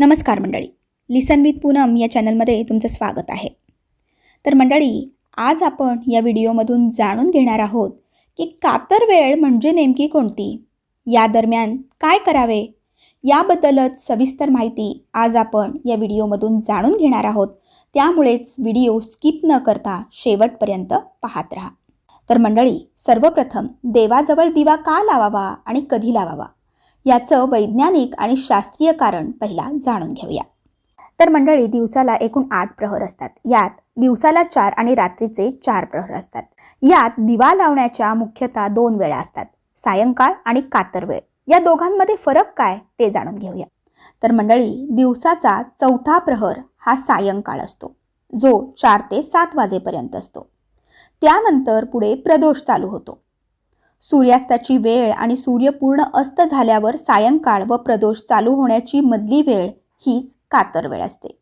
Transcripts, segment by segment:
नमस्कार मंडळी. लिसन विथ पूनम या चॅनलमध्ये तुमचं स्वागत आहे. तर मंडळी आज आपण या व्हिडिओमधून जाणून घेणार आहोत की कातर वेळ म्हणजे नेमकी कोणती? या दरम्यान काय करावे? याबद्दलच सविस्तर माहिती आज आपण या व्हिडिओमधून जाणून घेणार आहोत. त्यामुळेच व्हिडिओ स्किप न करता शेवटपर्यंत पाहत राहा. तर मंडळी सर्वप्रथम देवाजवळ दिवा का लावावा आणि कधी लावावा? याचं वैज्ञानिक आणि शास्त्रीय कारण पहिला जाणून घेऊया. तर मंडळी दिवसाला एकूण आठ प्रहर असतात. यात दिवसाला चार आणि रात्रीचे चार प्रहर असतात. यात दिवा लावण्याच्या मुख्यतः दोन वेळा असतात सायंकाळ आणि कातर वेळ. या दोघांमध्ये फरक काय ते जाणून घेऊया. तर मंडळी दिवसाचा चौथा प्रहर हा सायंकाळ असतो. जो चार ते सात वाजेपर्यंत असतो. त्यानंतर पुढे प्रदोष चालू होतो. सूर्यास्ताची वेळ आणि सूर्य पूर्ण अस्त झाल्यावर सायंकाळ व प्रदोष चालू होण्याची मधली वेळ हीच कातर वेळ असते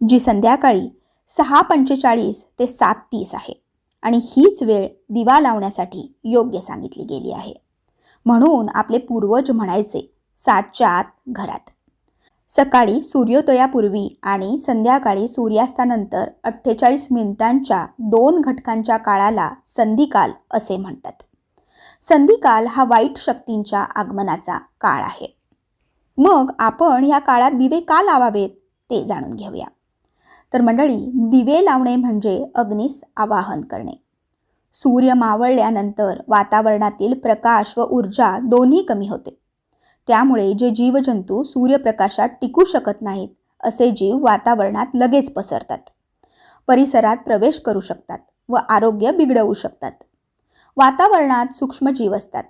जी संध्याकाळी सहा पंचेचाळीस ते सात तीस आहे आणि हीच वेळ दिवा लावण्यासाठी योग्य सांगितली गेली आहे. म्हणून आपले पूर्वज म्हणायचे सातच्या आत घरात. सकाळी सूर्योदयापूर्वी आणि संध्याकाळी सूर्यास्तानंतर अठ्ठेचाळीस मिनिटांच्या दोन घटकांच्या काळाला संधिकाल असे म्हणतात. संधिकाल हा वाईट शक्तींच्या आगमनाचा काळ आहे. मग आपण या काळात दिवे का लावावेत ते जाणून घेऊया. तर मंडळी दिवे लावणे म्हणजे अग्नीस आवाहन करणे. सूर्य मावळल्यानंतर वातावरणातील प्रकाश व ऊर्जा दोन्ही कमी होते. त्यामुळे जे जीवजंतू सूर्यप्रकाशात टिकू शकत नाहीत असे जीव वातावरणात लगेच पसरतात. परिसरात प्रवेश करू शकतात व आरोग्य बिघडवू शकतात. वातावरणात सूक्ष्मजीव असतात.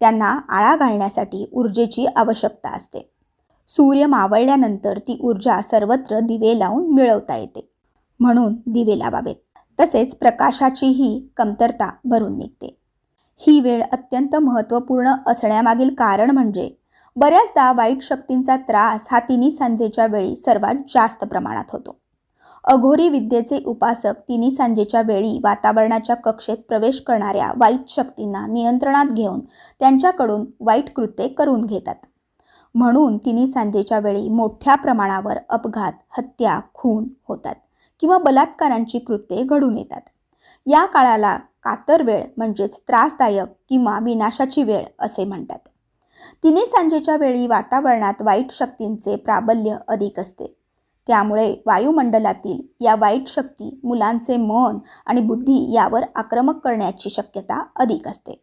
त्यांना आळा घालण्यासाठी ऊर्जेची आवश्यकता असते. सूर्य मावळल्यानंतर ती ऊर्जा सर्वत्र दिवे लावून मिळवता येते. म्हणून दिवे लावावेत. तसेच प्रकाशाचीही कमतरता भरून निघते. ही वेळ अत्यंत महत्त्वपूर्ण असण्यामागील कारण म्हणजे बऱ्याचदा वाईट शक्तींचा त्रास हा तिन्ही सांजेच्या वेळी सर्वात जास्त प्रमाणात होतो. अघोरी विद्येचे उपासक तिन्ही सांजेच्या वेळी वातावरणाच्या कक्षेत प्रवेश करणाऱ्या वाईट शक्तींना नियंत्रणात घेऊन त्यांच्याकडून वाईट कृत्ये करून घेतात. म्हणून तिन्ही सांजेच्या वेळी मोठ्या प्रमाणावर अपघात हत्या खून होतात किंवा बलात्कारांची कृत्ये घडून येतात. या काळाला कातर वेळ म्हणजेच त्रासदायक किंवा विनाशाची वेळ असे म्हणतात. तिन्ही सांजेच्या वेळी वातावरणात वाईट शक्तींचे प्राबल्य अधिक असते. त्यामुळे वायुमंडलातील या वाईट शक्ती मुलांचे मन आणि बुद्धी यावर आक्रमक करण्याची शक्यता अधिक असते.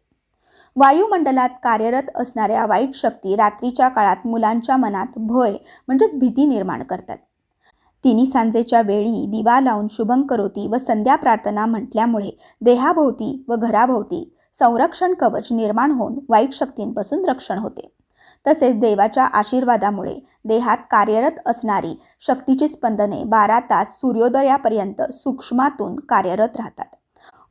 वायुमंडलात कार्यरत असणाऱ्या वाईट शक्ती रात्रीच्या काळात मुलांच्या मनात भय म्हणजेच भीती निर्माण करतात. तिन्ही सांजेच्या वेळी दिवा लावून शुभं करोती व संध्या प्रार्थना म्हटल्यामुळे देहाभोवती व घराभोवती संरक्षण कवच निर्माण होऊन वाईट शक्तींपासून रक्षण होते. तसेच देवाच्या आशीर्वादामुळे देहात कार्यरत असणारी शक्तीची स्पंदने बारा तास सूर्योदयापर्यंत सूक्ष्मातून कार्यरत राहतात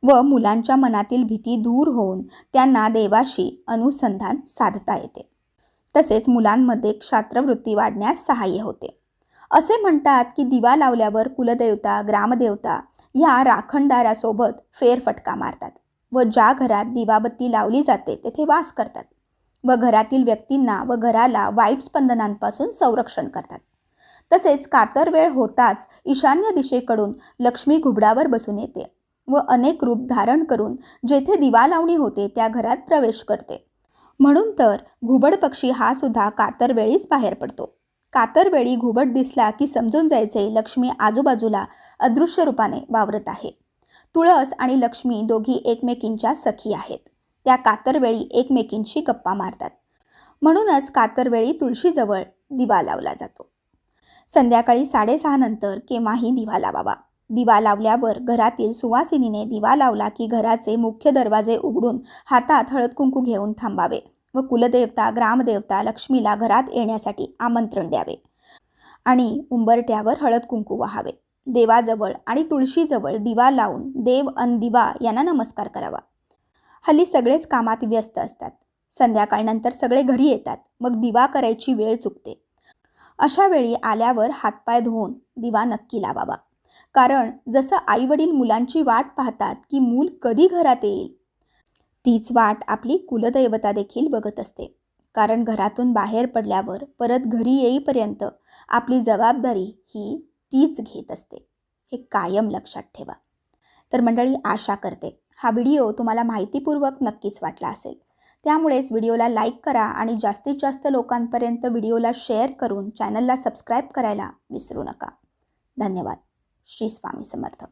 व मुलांच्या मनातील भीती दूर होऊन त्यांना देवाशी अनुसंधान साधता येते. तसेच मुलांमध्ये क्षात्रवृत्ती वाढण्यास सहाय्य होते. असे म्हणतात की दिवा लावल्यावर कुलदेवता ग्रामदेवता या राखणदारासोबत फेरफटका मारतात व ज्या घरात दिवाबत्ती लावली जाते तेथे वास करतात. व घरातील व्यक्तींना व घराला वाईट स्पंदनांपासून संरक्षण करतात. तसेच कातर वेळ होताच ईशान्य दिशेकडून लक्ष्मी घुबडावर बसून येते व अनेक रूप धारण करून जेथे दिवा लावणी होते त्या घरात प्रवेश करते. म्हणून तर घुबड पक्षी हा सुद्धा कातरवेळीच बाहेर पडतो. कातरवेळी घुबड दिसला की समजून जायचे लक्ष्मी आजूबाजूला अदृश्य रूपाने वावरत आहे. तुळस आणि लक्ष्मी दोघी एकमेकींच्या सखी आहेत. त्या कातरवेळी एकमेकींशी गप्पा मारतात. म्हणूनच कातरवेळी तुळशीजवळ दिवा लावला जातो. संध्याकाळी साडेसहानंतर केव्हाही दिवा लावावा. दिवा लावल्यावर घरातील सुवासिनीने दिवा लावला की घराचे मुख्य दरवाजे उघडून हातात हळद कुंकू घेऊन थांबावे व कुलदेवता ग्रामदेवता लक्ष्मीला घरात येण्यासाठी आमंत्रण द्यावे आणि उंबरट्यावर हळद कुंकू वाहावे. देवाजवळ आणि तुळशीजवळ दिवा लावून देव अन दिवा यांना नमस्कार करावा. हल्ली सगळेच कामात व्यस्त असतात. संध्याकाळनंतर सगळे घरी येतात. मग दिवा करायची वेळ चुकते. अशा वेळी आल्यावर हातपाय धुवून दिवा नक्की लावावा. कारण जसं आईवडील मुलांची वाट पाहतात की मूल कधी घरात येईल तीच वाट आपली कुलदैवता देखील बघत असते. कारण घरातून बाहेर पडल्यावर परत घरी येईपर्यंत आपली जबाबदारी ही तीच घेत असते. हे कायम लक्षात ठेवा. तर मंडळी आशा करते. हा व्हिडिओ तुम्हाला माहितीपूर्वक नक्कीच वाटला असेल. त्यामुळेच व्हिडिओला लाईक करा आणि जास्तीत जास्त लोकांपर्यंत व्हिडिओला शेअर करून चॅनलला सबस्क्राईब करायला विसरू नका. धन्यवाद. श्री स्वामी समर्थ.